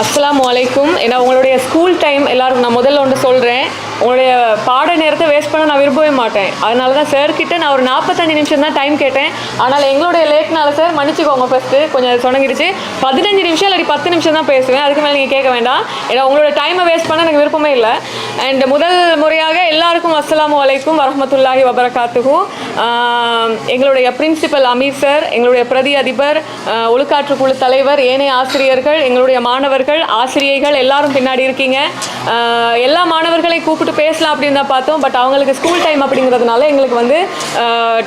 அஸ்லாம் வலைக்கும் ஏன்னா உங்களுடைய ஸ்கூல் டைம் எல்லாருக்கும் நான் முதல்ல ஒன்று சொல்கிறேன் உங்களுடைய பாட நேரத்தை வேஸ்ட் பண்ண நான் விரும்பவே மாட்டேன். அதனால தான் சார் கிட்ட நான் ஒரு நாற்பத்தஞ்சு நிமிஷம் தான் டைம் கேட்டேன். ஆனால் எங்களுடைய லேட்னால சார் மன்னிச்சுக்கோங்க ஃபஸ்ட்டு கொஞ்சம் சொன்னங்கிடுச்சு பதினஞ்சு நிமிஷம் இல்லாட்டி பத்து நிமிஷம் தான் பேசுவேன். அதுக்கு மேலே நீங்கள் கேட்க வேண்டாம். ஏன்னா உங்களோட டைமை வேஸ்ட் பண்ண எனக்கு விருப்பமே இல்லை. அண்ட் முதல் முறையாக எல்லாருக்கும் அஸ்ஸலாமு அலைக்கும் வரமத்துல்லாஹி வபரகாத்துஹு எங்களுடைய பிரின்சிபல் அமீர் சார் எங்களுடைய பிரதி அதிபர் ஒழுக்காற்று குழு தலைவர் ஏனைய ஆசிரியர்கள் எங்களுடைய மாணவர்கள் ஆசிரியைகள் எல்லாரும் பின்னாடி இருக்கீங்க. எல்லா மாணவர்களை கூப்பிட்டு பேசலாம் அப்படின்னு தான் பார்த்தோம். பட் அவங்களுக்கு ஸ்கூல் டைம் அப்படிங்கிறதுனால எங்களுக்கு வந்து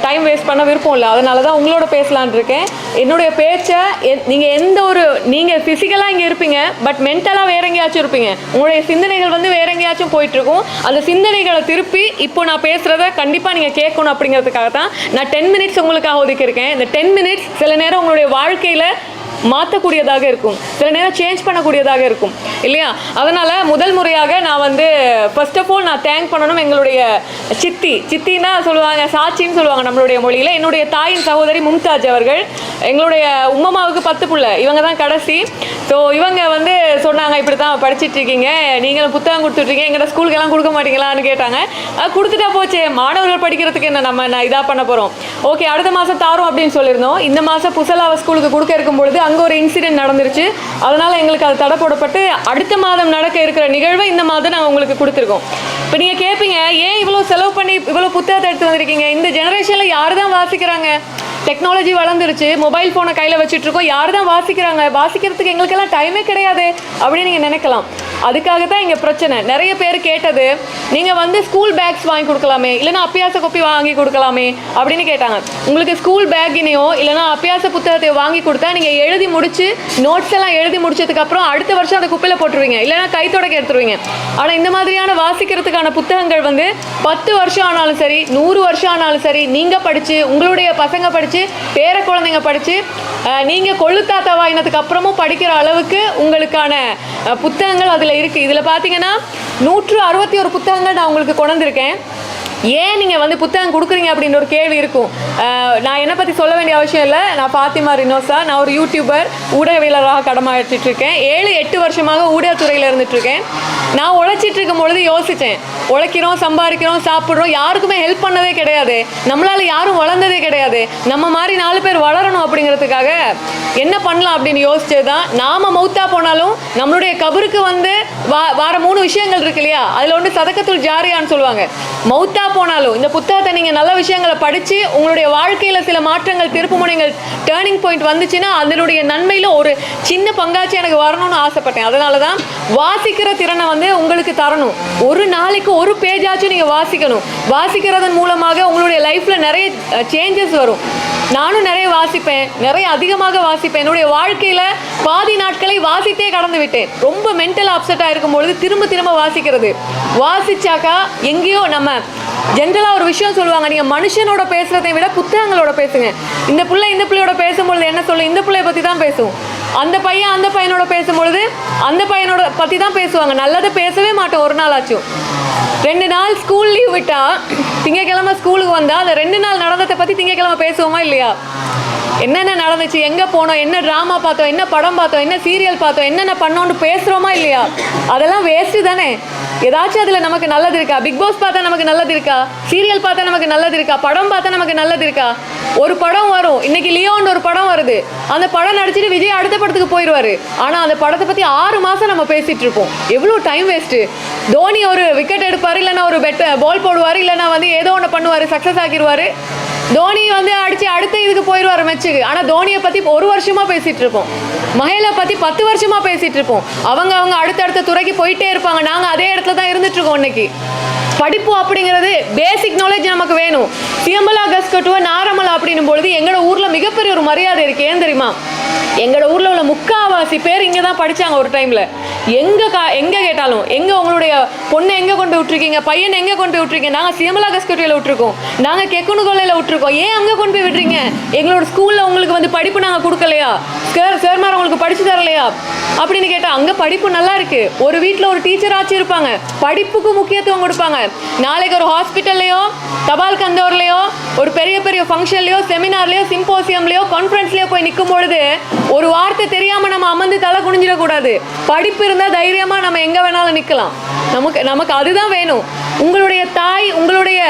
டைம் வேஸ்ட் பண்ண விருப்பம் இல்லை. அதனால தான் உங்களோட பேசலான் இருக்கேன். என்னுடைய பேச்சை எ- எந்த ஒரு நீங்கள் ஃபிசிக்கலாக இங்கே இருப்பீங்க பட் மென்டலாக வேற எங்கேயாச்சும் இருப்பீங்க. உங்களுடைய சிந்தனைகள் வந்து வேற எங்கேயாச்சும் போயிட்டுருக்கும் அந்த சிந்தனைகளை திருப்பி இப்போ நான் பேசுகிறத கண்டிப்பாக நீங்கள் கேட்கணும் அப்படிங்கிறதுக்காக தான் நான் டென் மினிட்ஸ் உங்களுக்காக ஒதுக்கியிருக்கேன். இந்த டென் மினிட்ஸ் சில நேரம் உங்களுடைய வாழ்க்கையில் மாற்றக்கூடியதாக இருக்கும். சில நேரம் சேஞ்ச் பண்ணக்கூடியதாக இருக்கும். இல்லையா? அதனால் முதல் முறையாக நான் வந்து ஃபர்ஸ்ட் ஆஃப் ஆல் நான் தேங்க் பண்ணணும் எங்களுடைய சித்தி. சித்தின்னா சொல்லுவாங்க சாட்சின்னு சொல்லுவாங்க நம்மளுடைய மொழியில். என்னுடைய தாயின் சகோதரி மும்தாஜ் அவர்கள் எங்களுடைய உம்மம்மாவுக்கு பத்து புள்ள. இவங்க தான் கடைசி. ஸோ இவங்க வந்து சொன்னாங்க இப்படி தான் படிச்சுட்டு இருக்கீங்க. நீங்களும் புத்தகம் கொடுத்துட்ருக்கீங்க எங்கள்ட ஸ்கூலுக்கெல்லாம் கொடுக்க மாட்டீங்களான்னு கேட்டாங்க. கொடுத்துட்டா போச்சே. மாணவர்கள் படிக்கிறதுக்கு என்ன நம்ம நான் இதாக பண்ண போகிறோம் ஓகே அடுத்த மாதம் தாரோம் அப்படின்னு சொல்லியிருந்தோம். இந்த மாதம் புசலாவை ஸ்கூலுக்கு கொடுக்க இருக்கும் பொழுது அங்கே ஒரு இன்சிடென்ட் நடந்துருச்சு. அதனால் எங்களுக்கு அது தடை போடப்பட்டு அடுத்த மாதம் நடக்க இருக்கிற நிகழ்வை இந்த மாதம் நாங்கள் உங்களுக்கு கொடுத்துருக்கோம். இப்போ நீங்கள் கேட்பீங்க ஏன் இவ்வளோ செலவு பண்ணி இவ்வளோ புத்தகத்தை எடுத்து வந்திருக்கீங்க? இந்த ஜெனரேஷனில் யார் தான் வாசிக்கிறாங்க? டெக்னாலஜி வளர்ந்துருச்சு மொபைல் ஃபோனை கையில் வச்சுட்டு இருக்கோம். யார் தான் வாசிக்கிறாங்க? வாசிக்கிறதுக்கு எங்களுக்கெல்லாம் டைமே கிடையாது அப்படின்னு நீங்கள் நினைக்கலாம். அதுக்காக தான் இங்கே பிரச்சனை. நிறைய பேர் கேட்டது நீங்கள் வந்து ஸ்கூல் பேக்ஸ் வாங்கி கொடுக்கலாமே? இல்லைன்னா அப்பியாச கோப்பி வாங்கி கொடுக்கலாமே? அப்படின்னு கேட்டாங்க. உங்களுக்கு ஸ்கூல் பேக்கினையோ இல்லைன்னா அப்பியாச புத்தகத்தையோ வாங்கி கொடுத்தா நீங்கள் எழுதி முடிச்சு நோட்ஸ் எல்லாம் எழுதி முடிச்சதுக்கப்புறம் அடுத்த வருஷம் அதை குப்பையில் போட்டுருவீங்க. இல்லைன்னா கை தொடக்க எடுத்துருவீங்க. ஆனால் இந்த மாதிரியான வாசிக்கிறதுக்கான புத்தகங்கள் வந்து பத்து வருஷம் ஆனாலும் சரி நூறு வருஷம் ஆனாலும் சரி நீங்கள் படித்து உங்களுடைய பசங்க படித்து பேர குழந்தைங்க படித்து நீங்கள் கொள்ளுத்தாத்தா வாங்கினதுக்கு அப்புறமும் படிக்கிற அளவுக்கு உங்களுக்கான புத்தகங்கள் அதில் இருக்குது இதில் பார்த்தீங்கன்னா நூற்று அறுபத்தி ஒரு புத்தகங்கள் நான் உங்களுக்கு கொண்டிருக்கேன் ஏன் நீங்கள் வந்து புத்தகம் கொடுக்குறீங்க அப்படின்னு ஒரு கேள்வி இருக்கும். நான் என்னை பற்றி சொல்ல வேண்டிய அவசியம் இல்லை. நான் ஃபாத்திமா ரினோசா. நான் ஒரு யூடியூபர் ஊடகவியலராக கடமாற்றிட்டு இருக்கேன். ஏழு எட்டு வருஷமாக ஊடகத்துறையில் இருந்துட்டு இருக்கேன். நான் உழைச்சிட்டு இருக்கும் பொழுது யோசித்தேன் உழைக்கிறோம் சம்பாதிக்கிறோம் சாப்பிட்றோம் யாருக்குமே ஹெல்ப் பண்ணதே கிடையாது. நம்மளால் யாரும் வளர்ந்ததே கிடையாது. நம்ம மாதிரி நாலு பேர் வளரணும் அப்படிங்கிறதுக்காக என்ன பண்ணலாம் அப்படின்னு யோசிச்சது தான் நாம மௌத்தா போனாலும் நம்மளுடைய கபருக்கு வந்து வா வார மூணு விஷயங்கள் இருக்கு இல்லையா? அதில் ஒன்று சதக்கத்துள் ஜாரியான்னு சொல்லுவாங்க. மௌத்தா போனாலும் இந்த புத்தகத்தை நீங்கள் நல்ல விஷயங்களை படித்து உங்களுடைய வாழ்க்கையில் சில மாற்றங்கள் திருப்புமுனைகள் டேர்னிங் பாயிண்ட் வந்துச்சுன்னா அதனுடைய நன்மையில் ஒரு சின்ன பங்காச்சு எனக்கு வரணும்னு ஆசைப்பட்டேன். அதனால தான் வாசிக்கிற திறனை வந்து உங்களுக்கு தரணும். ஒரு நாளைக்கு ஒரு பேஜாச்சும் நீங்கள் வாசிக்கணும். வாசிக்கிறதன் மூலமாக உங்களுடைய லைஃப்பில் நிறைய சேஞ்சஸ் வரும். நானும் நிறைய வாசிப்பேன். நிறைய அதிகமாக வாசிப்பேன். என்னுடைய வாழ்க்கையில் பாதி நாட்களை வாசித்தே கடந்து விட்டேன். ரொம்ப மென்டல் அப்செட்டாக இருக்கும்பொழுது திரும்ப திரும்ப வாசிக்கிறது. வாசிச்சாக்கா எங்கேயோ நம்ம ஜென்ரலாக ஒரு விஷயம் சொல்லுவாங்க. நீங்கள் மனுஷனோட பேசுகிறதை விட புத்தகங்களோட பேசுங்க. இந்த பிள்ளை இந்த பிள்ளையோட பேசும்பொழுது என்ன சொல்லும்? இந்த பிள்ளைய பற்றி தான் பேசும். அந்த பையன் அந்த பையனோட பேசும்பொழுது அந்த பையனோட பற்றி தான் பேசுவாங்க. நல்லதை பேசவே மாட்டோம். ஒரு நாள் ஆச்சும் ரெண்டு நாள் ஸ்கூல் லீவ் விட்டா திங்கக்கிழமை ஸ்கூலுக்கு வந்தா அந்த ரெண்டு நாள் நடந்ததை பற்றி திங்கக்கிழமை பேசுவோமா இல்லையா? என்னென்ன நடந்துச்சு எங்கே போனோம் என்ன ட்ராமா பார்த்தோம் என்ன படம் பார்த்தோம் என்ன சீரியல் பார்த்தோம் என்னென்ன பண்ணோன்னு பேசுகிறோமா இல்லையா? அதெல்லாம் வேஸ்ட்டு தானே. ஏதாச்சும் அதில் நமக்கு நல்லது இருக்கா? பிக் பாஸ் பார்த்தா நமக்கு நல்லது இருக்கா? சீரியல் பார்த்தா நமக்கு நல்லது இருக்கா? படம் பார்த்தா நமக்கு நல்லது இருக்கா? ஒரு படம் வரும். இன்னைக்கு லியோன்னு ஒரு படம் வருது. அந்த படம் நடிச்சிட்டு விஜய் அடுத்த படத்துக்கு போயிடுவாரு ஆனால் அந்த படத்தை பற்றி ஆறு மாதம் நம்ம பேசிட்டு இருப்போம். எவ்வளோ டைம் வேஸ்ட்டு தோனி ஒரு விக்கெட் எடுப்பார் இல்லைன்னா ஒரு பெட் பால் போடுவார் இல்லைன்னா வந்து ஏதோ ஒன்று பண்ணுவார் சக்ஸஸ் ஆக்கிடுவார் தோனி வந்து அடிச்சு அடுத்த இதுக்கு போயிடுவார் மேட்சுக்கு ஆனால் தோனியை பற்றி ஒரு வருஷமா பேசிட்டு இருப்போம் மகளை பற்றி பத்து வருஷமா பேசிட்டு இருப்போம் அவங்க அவங்க அடுத்தடுத்த துறைக்கு போயிட்டே இருப்பாங்க. நாங்கள் அதே இடத்துல தான் இருந்துட்டு இருக்கோம் இன்னைக்கு. படிப்பு அப்படிங்கிறது பேசிக் நாலேஜ் நமக்கு வேணும். சியம்பலா கஸ்கட்டுவ நாரமலா அப்படின்னும் பொழுது எங்களோட ஊரில் மிகப்பெரிய ஒரு மரியாதை இருக்கு. ஏன் தெரியுமா? எங்களோட ஊரில் உள்ள முக்காவாசி பேர் இங்கே தான் படித்தாங்க ஒரு டைமில் எங்கே கா எங்கே கேட்டாலும் எங்கே உங்களுடைய பொண்ணை எங்கே கொண்டு விட்டுருக்கீங்க? பையனை எங்கே கொண்டு போய் விட்டுருக்கீங்க? நாங்கள் சியமலா கஸ்கட்டியில் விட்டுருக்கோம். நாங்கள் கெக்குனு கொள்ளையில் விட்டுருக்கோம். ஏன் அங்கே கொண்டு போய் விடுறீங்க? எங்களோட ஸ்கூலில் உங்களுக்கு வந்து படிப்பு நாங்கள் கொடுக்கலையா? சார் சேர்மார் உங்களுக்கு படிச்சு தரலையா? அப்படின்னு கேட்டால் அங்கே படிப்பு நல்லா இருக்கு. ஒரு வீட்டில் ஒரு டீச்சர் ஆச்சு இருப்பாங்க. படிப்புக்கு முக்கியத்துவம் கொடுப்பாங்க. நாளைக்கு ஒரு ஹாஸ்பிட்டல்லையோ தபால் கந்தோர்லையோ ஒரு பெரிய பெரிய ஃபங்க்ஷன்லையோ செமினார்லையோ சிம்போசியம்லையோ கான்ஃபரன்ஸ்லையோ போய் நிற்கும் பொழுது ஒரு வார்த்தை தெரியாம நம்ம அமர்ந்து தலை குனிஞ்சிடக்கூடாது. படிப்பு இருந்தா தைரியமா நம்ம எங்க வேணாலும் நிக்கலாம் நமக்கு நமக்கு அதுதான் வேணும். உங்களுடைய தாய் உங்களுடைய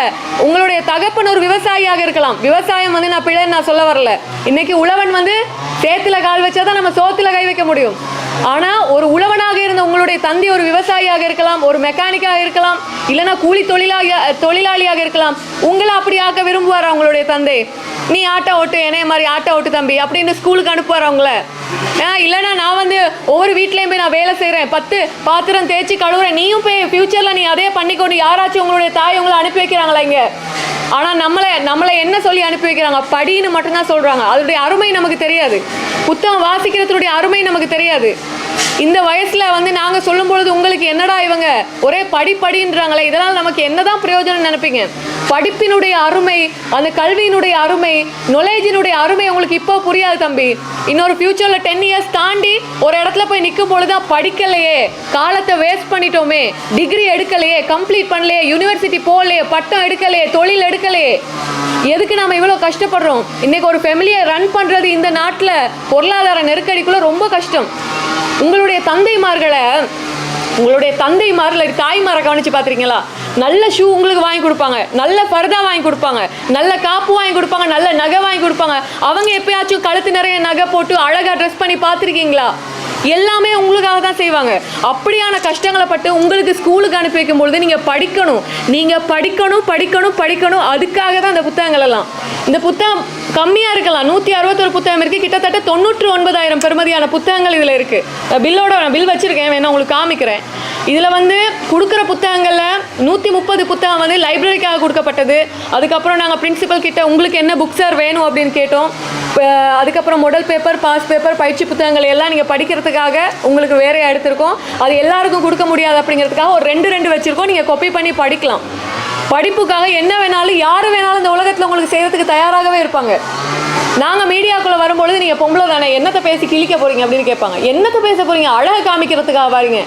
உங்களுடைய தகப்பன் ஒரு விவசாயியாக இருக்கலாம். விவசாயம் வந்து நான் பிழைன்னு நான் சொல்ல வரல. இன்னைக்கு உழவன் வந்து சேத்துல கால் வச்சாதான் நம்ம சோத்துல கை வைக்க முடியும். ஆனா ஒரு உழவனாக இருந்த உங்களுடைய தந்தை ஒரு விவசாயியாக இருக்கலாம் ஒரு மெக்கானிக்காக இருக்கலாம் இல்லைன்னா கூலி தொழிலாக தொழிலாளியாக இருக்கலாம். உங்களை அப்படி ஆக்க விரும்புவார் அவங்களுடைய தந்தை? நீ ஆட்டோ ஓட்டு என்னைய மாதிரி ஆட்டோ ஓட்டு தம்பி அப்படின்னு ஸ்கூலுக்கு அனுப்புவார் அவங்கள ஆ நான் வந்து ஒவ்வொரு வீட்லேயும் போய் நான் வேலை செய்கிறேன் பத்து பாத்திரம் தேய்ச்சி கழுவுறேன். நீயும் போய் ஃப்யூச்சரில் நீ அதே பண்ணிக்கொண்டு யாராச்சும் உங்களுடைய தாய் உங்களை அனுப்பி வைக்கிறாங்களா இங்கே? ஆனால் நம்மளை நம்மளை என்ன சொல்லி அனுப்பி வைக்கிறாங்க? படின்னு மட்டும்தான் சொல்கிறாங்க அதனுடைய அருமை நமக்கு தெரியாது. புத்தகம் வாசிக்கிறதுடைய அருமை நமக்கு தெரியாது. இந்த வயசில் வந்து நாங்கள் சொல்லும் பொழுது உங்களுக்கு என்னடா இவங்க? ஒரே படி படின்றாங்களே இதனால் நமக்கு என்னதான் பிரயோஜனம் நினைப்பீங்க? படிப்பினுடைய அருமை அந்த கல்வியினுடைய அருமை நொலேஜினுடைய அருமை உங்களுக்கு இப்போ புரியாது தம்பி. இன்னொரு ஃபியூச்சரில் டென் இயர்ஸ் தாண்டி ஒரு இடத்துல போய் நிற்கும் பொழுதுதான் படிக்கலையே காலத்தை வேஸ்ட் பண்ணிட்டோமே டிகிரி எடுக்கலையே கம்ப்ளீட் பண்ணலையே யூனிவர்சிட்டி போகலையே பட்டம் எடுக்கலையே தொழில் எடுக்கலையே. எதுக்கு நம்ம இவ்வளோ கஷ்டப்படுறோம்? இன்னைக்கு ஒரு ஃபேமிலியை ரன் பண்ணுறது இந்த நாட்டில் பொருளாதார நெருக்கடிக்குள்ளே ரொம்ப கஷ்டம். உங்களுடைய தந்தைமார்களை உங்களுடைய தந்தைமாரில் தாய்மாரை கவனிச்சு பார்த்துருக்கீங்களா? நல்ல ஷூ உங்களுக்கு வாங்கி கொடுப்பாங்க. நல்ல பர்தா வாங்கி கொடுப்பாங்க. நல்ல காப்பு வாங்கி கொடுப்பாங்க. நல்ல நகை வாங்கி கொடுப்பாங்க. அவங்க எப்பயாச்சும் கழுத்து நிறைய நகை போட்டு அழகாக ட்ரெஸ் பண்ணி பார்த்துருக்கீங்களா? எல்லாமே உங்களுக்காக தான் செய்வாங்க. அப்படியான கஷ்டங்களை பட்டு உங்களுக்கு ஸ்கூலுக்கு அனுப்பி வைக்கும் பொழுது நீங்கள் படிக்கணும். நீங்கள் படிக்கணும் படிக்கணும் படிக்கணும். அதுக்காக தான் இந்த புத்தகங்கள் எல்லாம். இந்த புத்தகம் கம்மியாக இருக்கலாம். நூற்றி அறுபத்தொரு புத்தகம் இருக்குது கிட்டத்தட்ட தொண்ணூற்று ஒன்பதாயிரம் பெருமதியான புத்தகங்கள் இதில் இருக்குது பில்லோட நான் பில் வச்சுருக்கேன். வேணா உங்களுக்கு காமிக்கிறேன். இதில் வந்து கொடுக்குற புத்தகங்களில் நூற்றி முப்பது புத்தகம் வந்து லைப்ரரிக்காக கொடுக்கப்பட்டது. அதுக்கப்புறம் நாங்கள் பிரின்சிபல் கிட்ட உங்களுக்கு என்ன புக் சார் வேணும்? அப்படின்னு கேட்டோம். அதுக்கப்புறம் மொடல் பேப்பர் பாஸ் பேப்பர் பயிற்சி புத்தகங்கள் எல்லாம் நீங்கள் படிக்கிறதுக்காக உங்களுக்கு வேறையாக எடுத்திருக்கோம். அது எல்லாருக்கும் கொடுக்க முடியாது அப்படிங்கிறதுக்காக ஒரு ரெண்டு ரெண்டு வச்சுருக்கோம். நீங்கள் கொப்பி பண்ணி படிக்கலாம். படிப்புக்காக என்ன வேணாலும் யார் வேணாலும் இந்த உலகத்தில் உங்களுக்கு செய்கிறதுக்கு தயாராகவே இருப்பாங்க. நாங்கள் மீடியாக்குள்ளே வரும்பொழுது நீங்கள் பொம்பளை தானே என்னத்தை பேசி கிழிக்க போறீங்க அப்படின்னு கேட்பாங்க. என்னத்தை பேச போறீங்க? அழகை காமிக்கிறதுக்காக பாருங்க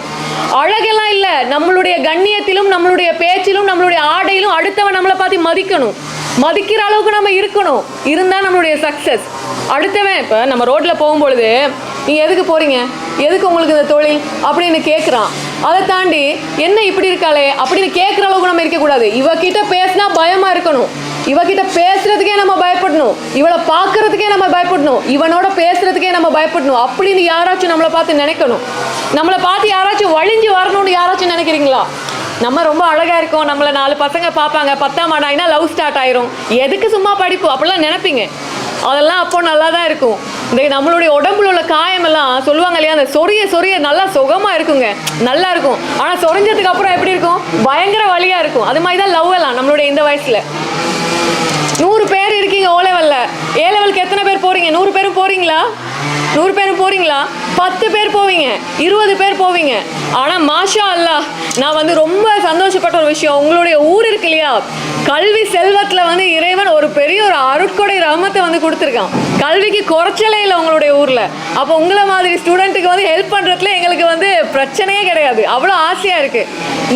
அழகெல்லாம் இல்லை நம்மளுடைய கண்ணியத்திலும் நம்மளுடைய பேச்சிலும் நம்மளுடைய ஆடையிலும் அடுத்தவன் நம்மளை பார்த்து மதிக்கணும். மதிக்கிற அளவுக்கு நம்ம இருக்கணும். இருந்தால் நம்மளுடைய சக்ஸஸ் அடுத்தவன் இப்போ நம்ம ரோட்டில் போகும்பொழுது நீங்கள் எதுக்கு போகிறீங்க எதுக்கு உங்களுக்கு இந்த தொழில்? அப்படின்னு கேட்குறான் அதை தாண்டி என்ன இப்படி இருக்காளே? அப்படின்னு கேட்குற அளவுக்கு நம்ம இருக்கக்கூடாது. இவகிட்ட பேசினா பயமாக இருக்கணும். இவகிட்ட பேசுறதுக்கே நம்ம பயப்படணும். இவளை பார்க்கறதுக்கே நம்ம பயப்படணும். இவனோட பேசுறதுக்கே நம்ம பயப்படணும். அப்படின்னு யாராச்சும் நம்மளை பார்த்து நினைக்கணும். நம்மளை பார்த்து யாராச்சும் வழிஞ்சு வரணும்னு யாராச்சும் நினைக்கிறீங்களா? நம்ம ரொம்ப அழகா இருக்கோம். நம்மளை நாலு பசங்க பார்ப்பாங்க. பத்தாம் ஆண்டாயினா லவ் ஸ்டார்ட் ஆயிரும். எதுக்கு சும்மா படிப்பு? அப்படிலாம் நினைப்பீங்க. அதெல்லாம் அப்போ நல்லா தான் இருக்கும். இந்த நம்மளுடைய உடம்புல உள்ள காயமெல்லாம் சொல்லுவாங்க இல்லையா? அந்த சொரிய சொரிய நல்லா சுகமா இருக்குங்க. நல்லா இருக்கும். ஆனால் சொரிஞ்சதுக்கு அப்புறம் எப்படி இருக்கும்? பயங்கர வலியா இருக்கும். அது மாதிரி தான் லவ் எல்லாம் நம்மளுடைய இந்த வயசில். நூறு பேர் இருக்கீங்க ஓ லெவலில் ஏ லெவலுக்கு எத்தனை பேர் போகிறீங்க நூறு பேரும் போகிறீங்களா நூறு பேர் போறீங்களா? பத்து பேர் போவீங்க. இருபது பேர் போவீங்க. ஆனா மாஷா அல்லாஹ் நான் வந்து ரொம்ப சந்தோஷப்பட்ட ஒரு விஷயம். உங்களுடைய ஊர் இருக்கு இல்லையா? கல்வி செல்வத்துல வந்து இறைவன் ஒரு பெரிய ஒரு அருட்கொடை ரமத்தை வந்து கொடுத்துருக்கான். கல்விக்கு குறைச்சலே இல்லை உங்களுடைய ஊர்ல. அப்போ உங்களை மாதிரி ஸ்டூடெண்ட்டுக்கு வந்து ஹெல்ப் பண்றதுல எங்களுக்கு வந்து பிரச்சனையே கிடையாது. அவ்வளோ ஆசையா இருக்கு.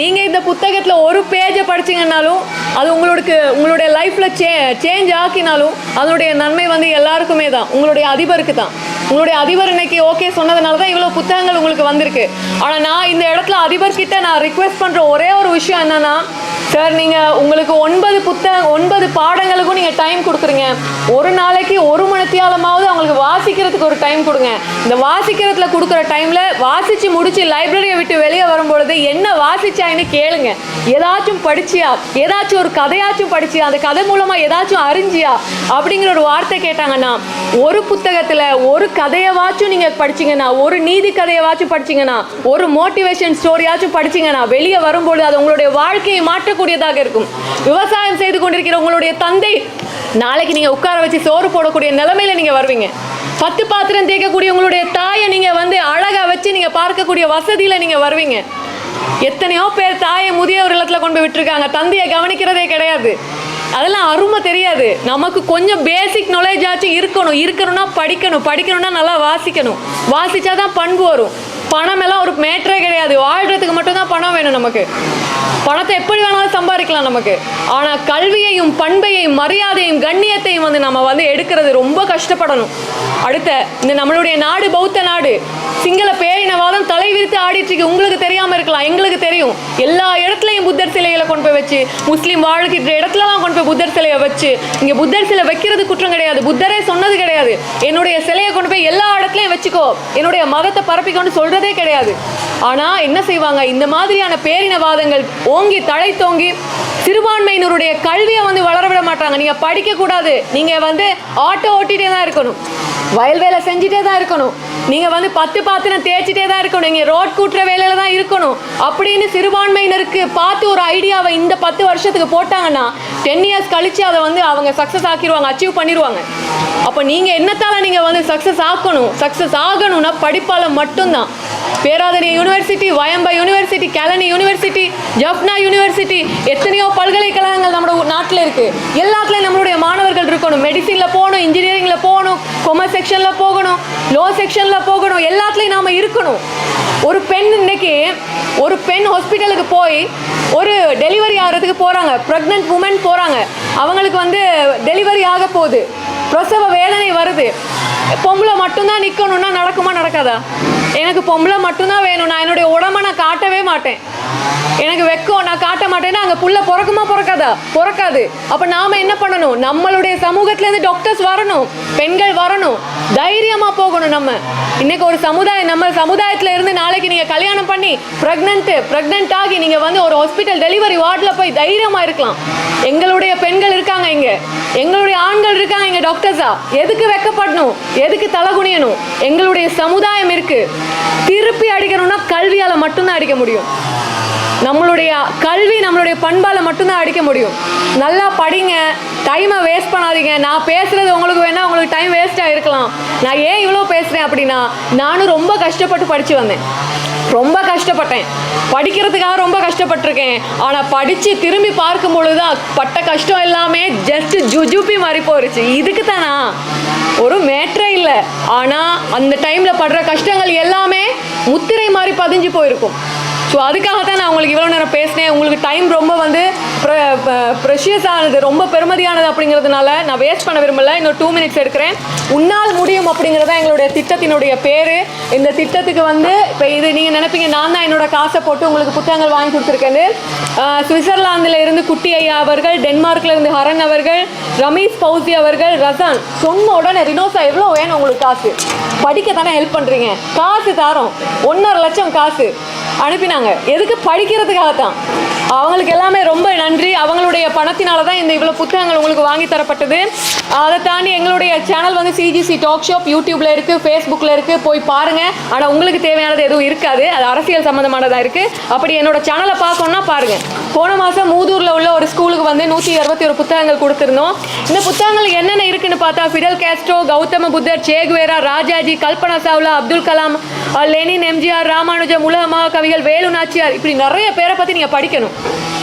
நீங்க இந்த புத்தகத்துல ஒரு பேஜை படிச்சீங்கன்னாலும் அது உங்களுக்கு உங்களுடைய லைஃப்ல சே சேஞ்ச் ஆக்கினாலும் அதனுடைய நன்மை வந்து எல்லாருக்குமே தான். உங்களுடைய அதிபருக்கு தான். உங்களுடைய அதிபர் இன்னைக்கு ஓகே சொன்னதுனால தான் இவ்வளோ புத்தகங்கள் உங்களுக்கு வந்திருக்கு. ஆனால் நான் இந்த இடத்துல அதிபர் கிட்ட நான் ரிக்வெஸ்ட் பண்ணுற ஒரே ஒரு விஷயம் என்னன்னா சார் நீங்கள் உங்களுக்கு ஒன்பது புத்தகம் ஒன்பது பாடங்களுக்கும் நீங்கள் டைம் கொடுக்குறீங்க. ஒரு நாளைக்கு ஒரு மணித்தியாலமாவது அவங்களுக்கு வாசிக்கிறதுக்கு ஒரு டைம் கொடுங்க. இந்த வாசிக்கிறதுல கொடுக்குற டைமில் வாசித்து முடிச்சு லைப்ரரியை விட்டு வெளியே வரும்பொழுது என்ன வாசிச்சாயின்னு கேளுங்க. ஏதாச்சும் படிச்சியா? ஏதாச்சும் ஒரு கதையாச்சும் படிச்சியா? அந்த கதை மூலமாக ஏதாச்சும் அறிஞ்சியா? அப்படிங்கிற ஒரு வார்த்தை கேட்டாங்கன்னா ஒரு புத்தகத்தில் ஒரு கதையவாச்சும் நீங்கள் படிச்சீங்கன்னா ஒரு நீதி கதையவாச்சும் படிச்சீங்கன்னா ஒரு மோட்டிவேஷன் ஸ்டோரியாச்சும் படிச்சீங்கன்னா வெளியே வரும்பொழுது அது உங்களுடைய வாழ்க்கையை கூடியதாக இருக்கும். விவசாயம் செய்து கொண்டிருக்கிற உங்களுடைய தந்தை நாளைக்கு நீங்கள் உட்கார வச்சு சோறு போடக்கூடிய நிலைமையில நீங்கள் வருவீங்க. பத்து பாத்திரம் தேய்க்கக்கூடிய உங்களுடைய தாயை நீங்கள் வந்து அழகா வச்சு நீங்கள் பார்க்கக்கூடிய வசதியில் நீங்கள் வருவீங்க. எத்தனையோ பேர் தாயை முதியோர் இல்லத்தில் கொண்டு போய் விட்டுருக்காங்க. தந்தையை கவனிக்கிறதே கிடையாது. அதெல்லாம் அருமை தெரியாது. நமக்கு கொஞ்சம் பேசிக் நாலேஜ் ஆச்சும் இருக்கணும். இருக்கணும்னா படிக்கணும். படிக்கணும்னா நல்லா வாசிக்கணும். வாசிச்சாதான் பண்பு வரும். பணம் எல்லாம் ஒரு மேட்ரே கிடையாது. வாழ்றதுக்கு மட்டும்தான் பணம் வேணும் நமக்கு. பணத்தை எப்படி வேணாலும் சம்பாதிக்கலாம் நமக்கு. ஆனா கல்வியையும் பண்பையும் மரியாதையும் கண்ணியத்தையும் வந்து நம்ம வந்து எடுக்கிறது ரொம்ப கஷ்டப்படணும். அடுத்த இந்த நம்மளுடைய நாடு பௌத்த நாடு. சிங்கள பேரினவாதம் தலை விரித்து ஆடிட்டு இருக்கு. உங்களுக்கு தெரியாம இருக்கலாம். எங்களுக்கு தெரியும். எல்லா இடத்துலயும் புத்தர் சிலைகளை கொண்டு போய் வச்சு முஸ்லீம் வாழ்கின்ற இடத்துலலாம் கொண்டு போய் புத்தர் சிலையை வச்சு இங்க புத்தர் சிலை வைக்கிறது குற்றம் கிடையாது. புத்தரே சொன்னது கிடையாது. என்னுடைய சிலையை கொண்டு போய் எல்லா இடத்துலயும் வச்சுக்கோ. என்னுடைய மதத்தை பரப்பிக்கொண்டு சொல்றதே கிடையாது. ஆனா என்ன செய்வாங்க? இந்த மாதிரியான பேரினவாதங்கள் ஓங்கி தழை தோங்கி சிறுபான்மையினருடைய கல்வியை வந்து வளர விட மாட்டாங்க. நீங்க படிக்க கூடாது. நீங்க வந்து ஆட்டோ ஓட்டிட்டே தான் இருக்கணும். வயல் வேலை செஞ்சுட்டே தான் இருக்கணும். நீங்க வந்து பத்து பாத்தின தேய்ச்சிட்டே தான் இருக்கணும். நீங்க ரோட் கூட்டுற வேலையில தான் இருக்கணும். அப்படின்னு சிறுபான்மையினருக்கு பார்த்து ஒரு ஐடியாவை இந்த பத்து வருஷத்துக்கு போட்டாங்கன்னா டென் இயர்ஸ் கழிச்சு அதை வந்து அவங்க சக்ஸஸ் ஆக்கிடுவாங்க அச்சீவ் பண்ணிடுவாங்க அப்போ நீங்க என்னத்தால நீங்க வந்து சக்ஸஸ் ஆக்கணும்? சக்ஸஸ் ஆகணும்னா படிப்பால மட்டும்தான். Peradeniya university Wayamba university Kelani university Jaffna university எத்தனையோ பல்கலைக்கழகங்கள் நம்மளோட நாட்டில் இருக்கு. எல்லாத்துலேயும் நம்மளுடைய மாணவர்கள் இருக்கணும். மெடிசினில் போகணும் இன்ஜினியரிங்கில் போகணும் கொமர்ஸ் செக்ஷனில் போகணும் லோ செக்ஷனில் போகணும் எல்லாத்துலேயும் நாம் இருக்கணும். ஒரு பெண் இன்னைக்கு ஒரு பெண் ஹாஸ்பிட்டலுக்கு போய் ஒரு டெலிவரி ஆகிறதுக்கு போகிறாங்க ப்ரெக்னென்ட் உமன் போகிறாங்க அவங்களுக்கு வந்து டெலிவரி ஆக போகுது. பிரசவ வேதனை வருது. பொம்பளை மட்டும்தான் நிற்கணும்னா நடக்குமா நடக்காதா? எனக்கு பொம்பளை மட்டும்தான் வேணும். நான் என்னுடைய உடம்ப நான் காட்டவே மாட்டேன். எனக்கு வெக்கம் நான் காட்ட மாட்டேன்னா அங்கே புள்ள பிறக்குமா பிறக்காதா? பிறக்காது. அப்போ நாம என்ன பண்ணணும்? நம்மளுடைய சமூகத்திலேருந்து டாக்டர்ஸ் வரணும். பெண்கள் வரணும். தைரியமாக போகணும் நம்ம. இன்னைக்கு ஒரு சமுதாயம் நம்ம சமுதாயத்தில் இருந்து நாளைக்கு நீங்கள் கல்யாணம் பண்ணி ப்ரெக்னென்ட் ப்ரெக்னென்ட் ஆகி நீங்கள் வந்து ஒரு ஹாஸ்பிட்டல் டெலிவரி வார்டில் போய் தைரியமாக இருக்கலாம். எங்களுடைய பெண்கள் இருக்காங்க இங்கே. எங்களுடைய ஆண்கள் இருக்காங்க இங்கே டாக்டர்ஸா எதுக்கு வெக்கப்படணும்? எதுக்கு தலகுனியணும் எங்களுடைய சமுதாயம் இருக்கு. திருப்பி அடிக்கணும்னா கல்வியால மட்டும்தான் அடிக்க முடியும். நம்மளுடைய கல்வி நம்மளுடைய பண்பால மட்டும்தான் அடிக்க முடியும். நல்லா படிங்க டைமை வேஸ்ட் பண்ணாதீங்க. நான் பேசுறது உங்களுக்கு வேணா உங்களுக்கு டைம் வேஸ்ட் இருக்கலாம். நான் ஏன் இவ்வளோ பேசுகிறேன் அப்படின்னா நானும் ரொம்ப கஷ்டப்பட்டு படித்து வந்தேன். ரொம்ப கஷ்டப்பட்டேன். படிக்கிறதுக்காக ரொம்ப கஷ்டப்பட்டிருக்கேன். ஆனால் படித்து திரும்பி பார்க்கும் பொழுது தான் பட்ட கஷ்டம் எல்லாமே ஜஸ்ட் ஜுஜுப்பி மாதிரி போயிருச்சு. இதுக்கு தானா? ஒரு மேட்ரே இல்லை. ஆனால் அந்த டைமில் படுற கஷ்டங்கள் எல்லாமே முத்திரை மாதிரி பதிஞ்சு போயிருக்கும். ஸோ அதுக்காக தான் நான் உங்களுக்கு இவ்வளோ நேரம் பேசினேன். உங்களுக்கு டைம் ரொம்ப வந்து ப்ரெஷியஸ் ஆனது ரொம்ப பெருமதியானது அப்படிங்கிறதுனால நான் வேஸ்ட் பண்ண விரும்பல. இன்னும் டூ மினிட்ஸ் எடுக்கிறேன். உன்னால் முடியும் அப்படிங்கிறதா எங்களுடைய திட்டத்தினுடைய பேர். இந்த திட்டத்துக்கு வந்து இப்போ இது நீங்கள் நினைப்பீங்க நான் தான் என்னோட காசை போட்டு உங்களுக்கு புத்தகங்கள் வாங்கி கொடுத்துருக்கேன்னு. சுவிட்சர்லாந்தில் இருந்து குட்டி ஐயா அவர்கள் டென்மார்க்கில் இருந்து ஹரன் அவர்கள் ரமேஷ் பௌசி அவர்கள் ரசான் சொன்ன உடனே ரினோசா எவ்வளோ வேணும் உங்களுக்கு காசு? படிக்க தானே ஹெல்ப் பண்ணுறீங்க காசு தாரோம். ஒன்றரை லட்சம் காசு அனுப்பினாங்க எதுக்கு படிக்கிறதுக்காக தான் அவங்களுக்கு எல்லாமே ரொம்ப நன்றி. அவங்களுடைய பணத்தினால தான் இந்த இவ்வளோ புத்தகங்கள் உங்களுக்கு வாங்கி தரப்பட்டது. அதை தாண்டி எங்களுடைய சேனல் வந்து சிஜிசி டாக் ஷாப் யூடியூப்ல இருக்கு ஃபேஸ்புக்கில் இருக்கு. போய் பாருங்க. ஆனால் உங்களுக்கு தேவையானது எதுவும் இருக்காது. அது அரசியல் சம்மந்தமானதாக இருக்கு. அப்படி என்னோட சேனலை பார்க்கணும்னா பாருங்க. போன மாதம் மூதூரில் உள்ள ஒரு ஸ்கூலுக்கு வந்து நூற்றி அறுபத்தி ஒரு புத்தகங்கள் கொடுத்துருந்தோம். இந்த புத்தகங்கள் என்னென்ன இருக்குன்னு பார்த்தா ஃபிடல் கேஸ்ட்ரோ கௌதம புத்தர் Che Guevara Rajaji Kalpana Chawla Abdul Kalam Lenin MGR Ramanujam உலக மகாகவிகள் வேலு நாச்சியார் இப்படி நிறைய பேரை பற்றி நீங்கள் படிக்கணும்.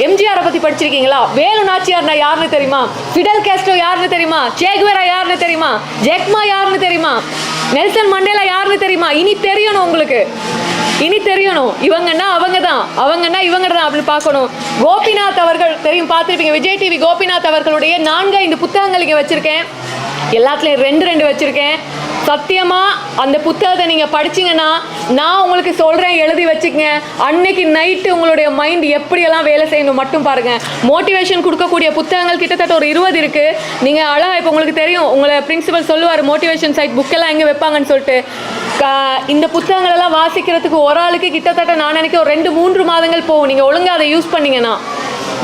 எம்ஜிஆரை பற்றி படிச்சிருக்கீங்களா? வேலு நாச்சியார்னா யாருன்னு தெரியுமா? ஃபிடல் கேஸ்டோ யாருன்னு தெரியுமா? சேகுவேரா யாருன்னு தெரியுமா? ஜெக்மா யாருன்னு தெரியுமா? நெல்சன் மண்டேலா யாருன்னு தெரியுமா? இனி தெரியணும் உங்களுக்கு. இனி தெரியணும். இவங்கன்னா அவங்க தான் அவங்கன்னா இவங்க தான் அப்படின்னு பார்க்கணும். கோபிநாத் அவர்கள் தெரியும் பார்த்துருப்பீங்க. விஜய் டிவி கோபிநாத் அவர்களுடைய நான்கு ஐந்து புத்தகங்கள் இங்கே வச்சிருக்கேன். எல்லாத்துலேயும் ரெண்டு ரெண்டு வச்சிருக்கேன். சத்தியமா அந்த புத்தகத்தை நீங்க படிச்சீங்கன்னா நான் உங்களுக்கு சொல்றேன் எழுதி வச்சுக்கங்க. அன்னைக்கு நைட்டு உங்களுடைய மைண்ட் எப்படியெல்லாம் வேலை செய்யணும் மட்டும் பாருங்க. மோட்டிவேஷன் கொடுக்கக்கூடிய புத்தகங்கள் கிட்டத்தட்ட ஒரு இருபது இருக்கு. நீங்க அழகா இப்போ உங்களுக்கு தெரியும் உங்களை பிரின்சிபல் சொல்லுவார் மோட்டிவேஷன் சைட் புக்கெல்லாம் எங்கே வைப்பாங்கன்னு சொல்லிட்டு. கா- இந்த புத்தகங்கள் எல்லாம் வாசிக்கிறதுக்கு ஒரு ஆளுக்கு கிட்டத்தட்ட நான் நினைக்க ஒரு ரெண்டு மூன்று மாதங்கள் போகும். நீங்க ஒழுங்காக அதை யூஸ் பண்ணீங்கன்னா.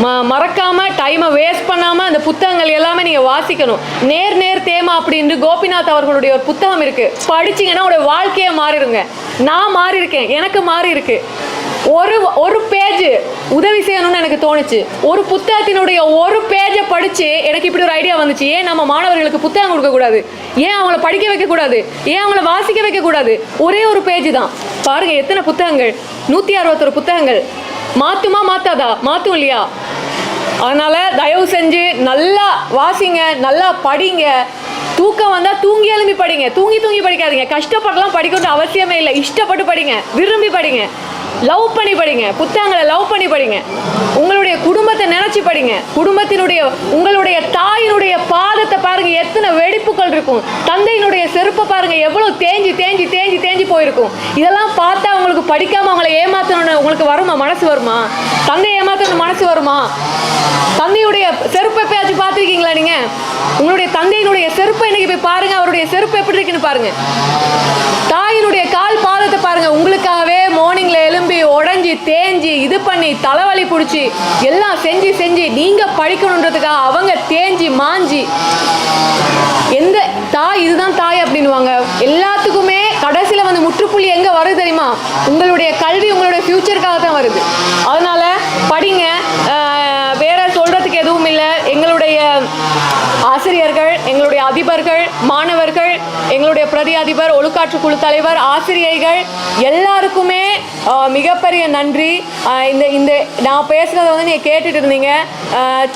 ம மறக்காமல் டைமை வேஸ்ட் பண்ணாமல் அந்த புத்தகங்கள் எல்லாமே நீங்கள் வாசிக்கணும். நேர் நேர் தேமா அப்படின்னு கோபிநாத் அவர்களுடைய ஒரு புத்தகம் இருக்குது படிச்சீங்கன்னா உடைய வாழ்க்கையே மாறிடுங்க. நான் மாறி இருக்கேன் எனக்கு மாறி இருக்கு ஒரு ஒரு பேஜ் உதவி செய்யணும்னு எனக்கு தோணுச்சு. ஒரு புத்தகத்தினுடைய ஒரு பேஜை படித்து எனக்கு இப்படி ஒரு ஐடியா வந்துச்சு. ஏன் நம்ம மாணவர்களுக்கு புத்தகம் கொடுக்கக்கூடாது ஏன் அவங்கள படிக்க வைக்கக்கூடாது ஏன் அவங்கள வாசிக்க வைக்கக்கூடாது ஒரே ஒரு பேஜ் தான். பாருங்க எத்தனை புத்தகங்கள்? நூற்றி அறுபத்தொரு புத்தகங்கள். மாற்றுமா மாற்றாதா மாற்றும் இல்லையா? அதனால் தயவு செஞ்சு நல்லா வாசிங்க நல்லா படிங்க. தூக்கம் வந்தால் தூங்கி எழும்பி படிங்க. தூங்கி தூங்கி படிக்காதீங்க. கஷ்டப்படலாம் படிக்கணும்னு அவசியமே இல்லை. இஷ்டப்பட்டு படிங்க. விரும்பி படிங்க. லவ் பண்ணி படிங்க. புத்தகங்களை லவ் பண்ணி படிங்க. உங்களுடைய குடும்பத்தை நினச்சி படிங்க. குடும்பத்தினுடைய உங்களுடைய தாயினுடைய பாதத்தை பாருங்க. எத்தனை வெடிப்புகள் இருக்கும். தந்தையினுடைய செருப்பை பாருங்க. எவ்வளோ தேஞ்சி தேஞ்சி தேஞ்சி போயிருக்கும். இதெல்லாம் பார்த்தா உங்களுக்கு படிக்காம அவங்கள ஏமாத்தணும்னு உங்களுக்கு வருமா? மனசு வருமா? தந்தை ஏமாத்தணும் மனசு வருமா? தந்தையுடைய செருப்பை பேச்சு பார்த்துருக்கீங்களா நீங்க? உங்களுடைய தந்தையினுடைய செருப்பை இன்னைக்கு போய் பாருங்க. அவருடைய செருப்பு எப்படி இருக்குன்னு பாருங்க. தாயினுடைய கால் பாதத்தை பாருங்க. உங்களுக்காகவே மார்னிங்ல எலும்பி உடஞ்சி தேஞ்சி இது பண்ணி தலைவலி பிடிச்சி எல்லாம் செஞ்சு செஞ்சு நீங்க படிக்கணுன்றதுக்காக அவங்க தேஞ்சி மாஞ்சி. எந்த தாய் இதுதான் தாய் அப்படின்னுவாங்க. எல்லா முற்றுப்புள்ளி எங்கே வருது தெரியுமா? உங்களுடைய கல்வி உங்களுடைய ஃப்யூச்சருக்காக தான் வருது. அதனால படிங்க. வேற சொல்றதுக்கு எதுவும் இல்லை. எங்களுடைய ஆசிரியர்கள் எங்களுடைய அதிபர்கள் மாணவர்கள் எங்களுடைய பிரதி அதிபர் ஒழுக்காற்று குழு தலைவர் ஆசிரியைகள் எல்லாருக்குமே மிகப்பெரிய நன்றி. இந்த இந்த நான் பேசுகிறத வந்து நீங்கள் கேட்டுட்டு இருந்தீங்க.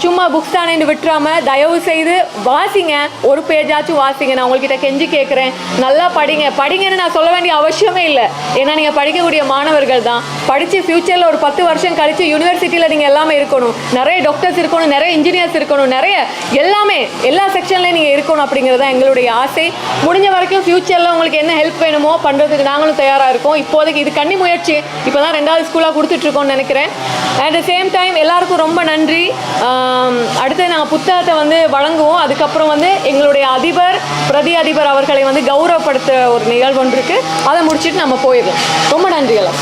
சும்மா புக்ஸ் தானே விட்டுறாம தயவு செய்து வாசிங்க. ஒரு பேஜாச்சும் வாசிங்க. நான் உங்கள்கிட்ட கெஞ்சி கேட்குறேன் நல்லா படிங்க. படிங்கன்னு நான் சொல்ல வேண்டிய அவசியமே இல்லை. ஏன்னா நீங்கள் படிக்கக்கூடிய மாணவர்கள் தான். படித்து ஃப்யூச்சரில் ஒரு பத்து வருஷம் கழித்து யூனிவர்சிட்டியில் நீங்கள் எல்லாமே இருக்கணும். நிறைய டாக்டர்ஸ் இருக்கணும். நிறைய இன்ஜினியர்ஸ் இருக்கணும். நிறைய எல்லாமே எல்லா செக்ஷன்லேயும் நீங்கள் இருக்கணும் அப்படிங்கிறது தான் எங்களுடைய ஆசை. முடிஞ்ச வரைக்கும் ஃப்யூச்சரில் உங்களுக்கு என்ன ஹெல்ப் வேணுமோ பண்ணுறதுக்கு நாங்களும் தயாராக இருக்கோம். இப்போதைக்கு இது கன்னி முயற்சி இப்போ தான் ரெண்டாவது ஸ்கூலாக கொடுத்துட்ருக்கோம்னு நினைக்கிறேன். அட் த சேம் டைம் எல்லாருக்கும் ரொம்ப நன்றி. அடுத்து நாங்கள் புத்தகத்தை வந்து வழங்குவோம். அதுக்கப்புறம் வந்து எங்களுடைய அதிபர் பிரதி அதிபர் அவர்களை வந்து கௌரவப்படுத்த ஒரு நிகழ்வு ஒன்று இருக்குது அதை முடிச்சுட்டு நம்ம போயிடலாம் ரொம்ப நன்றி எல்லாம்